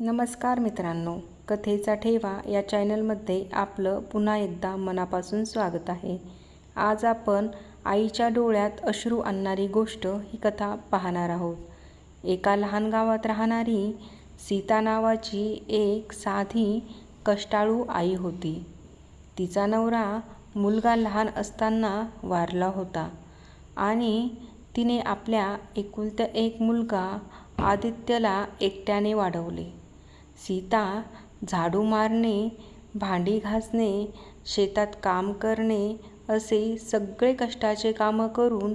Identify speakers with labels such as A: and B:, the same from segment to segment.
A: नमस्कार मित्रांनो कथेचा ठेवा या चॅनलमध्ये आपलं पुन्हा एकदा मनापासून स्वागत आहे. आज आपण आईच्या डोळ्यात अश्रू आणणारी गोष्ट ही कथा पाहणार आहोत. एका लहान गावात राहणारी सीता नावाची एक साधी कष्टाळू आई होती. तिचा नवरा मुलगा लहान असताना वारला होता आणि तिने आपल्या एकुलत्या एक मुलगा आदित्यला एकट्याने वाढवले. सीता झाडू मारणे भांडी घासणे शेतात काम करणे असे सगळे कष्टाचे कामं करून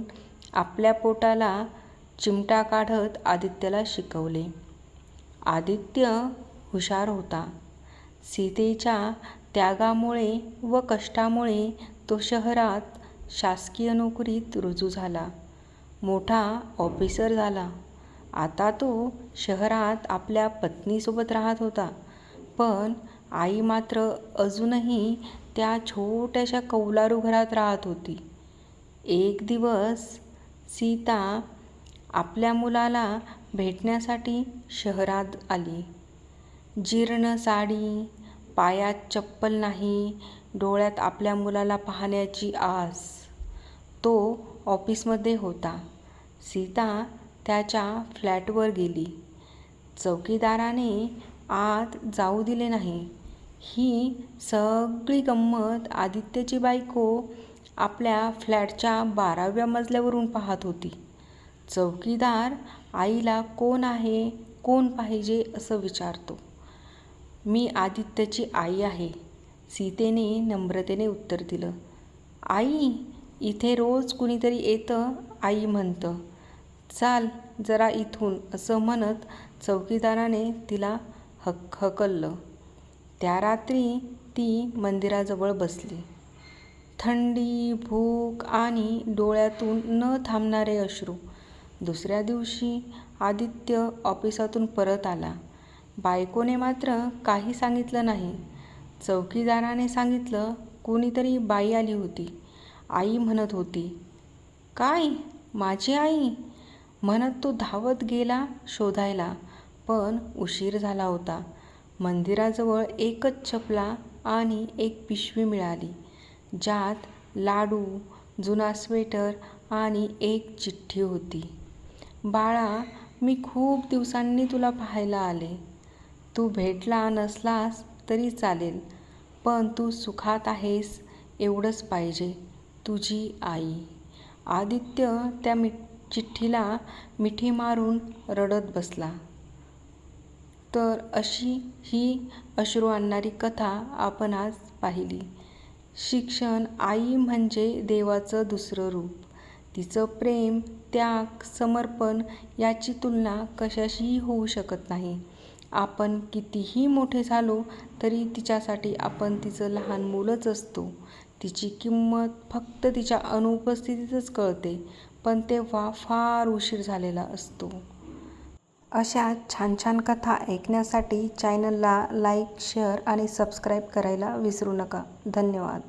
A: आपल्या पोटाला चिमटा काढत आदित्यला शिकवले. आदित्य हुशार होता. सीतेच्या त्यागामुळे व कष्टामुळे तो शहरात शासकीय नोकरीत रुजू झाला. मोठा ऑफिसर झाला. आता तो शहरात आपल्या पत्नीसोबत राहत होता. पण आई मात्र अजूनही त्या छोट्याशा कौलारू घरात राहत होती. एक दिवस सीता आपल्या मुलाला भेटण्यासाठी शहरात आली. जीर्ण साडी पायात चप्पल नाही डोळ्यात आपल्या मुलाला पाहण्याची आस. तो ऑफिसमध्ये होता. सीता त्याच्या फ्लॅटवर गेली. चौकीदाराने आत जाऊ दिले नाही. ही सगळी गंमत आदित्यची बायको आपल्या फ्लॅटच्या बाराव्या मजल्यावरून पाहत होती. चौकीदार आईला कोण आहे कोण पाहिजे असं विचारतो. मी आदित्यची आई आहे. सीतेने नम्रतेने उत्तर दिलं. आई इथे रोज कुणीतरी येतं आई म्हणतं. चाल जरा इथून असं म्हणत चौकीदाराने तिला हक हकललं. त्या रात्री ती मंदिराजवळ बसली. थंडी भूक आणि डोळ्यातून न थांबणारे अश्रू. दुसऱ्या दिवशी आदित्य ऑफिसातून परत आला. बायकोने मात्र काही सांगितलं नाही. चौकीदाराने सांगितलं कोणीतरी बाई आली होती. आई म्हणत होती काय? माझी आई? म्हणत तो धावत गेला शोधायला पण उशीर झाला होता. मंदिराजवळ एकच चपला आणि एक पिशवी मिळाली. ज्यात लाडू जुना स्वेटर आणि एक चिठ्ठी होती. बाळा मी खूप दिवसांनी तुला पाहायला आले. तू भेटला नसलास तरी चालेल पण तू सुखात आहेस एवढंच पाहिजे तुझी आई. आदित्य त्या मिठ चिठ्ठीला मिठी मारून रडत बसला. तर अशी ही अश्रू आणणारी कथा आपण आज पाहिली. शिक्षण आई म्हणजे देवाचं दुसरं रूप. तिचं प्रेम त्याग समर्पण याची तुलना कशाशीही होऊ शकत नाही. आपण कितीही मोठे झालो तरी तिच्यासाठी आपण तिचं लहान मुलंच असतो. तिची किंमत फक्त तिच्या अनुपस्थितीतच कळते. पण तेव्हा फार उशीर झालेला असतो. अशा छान छान कथा ऐकण्यासाठी चॅनलला लाईक शेअर आणि सबस्क्राईब करायला विसरू नका. धन्यवाद.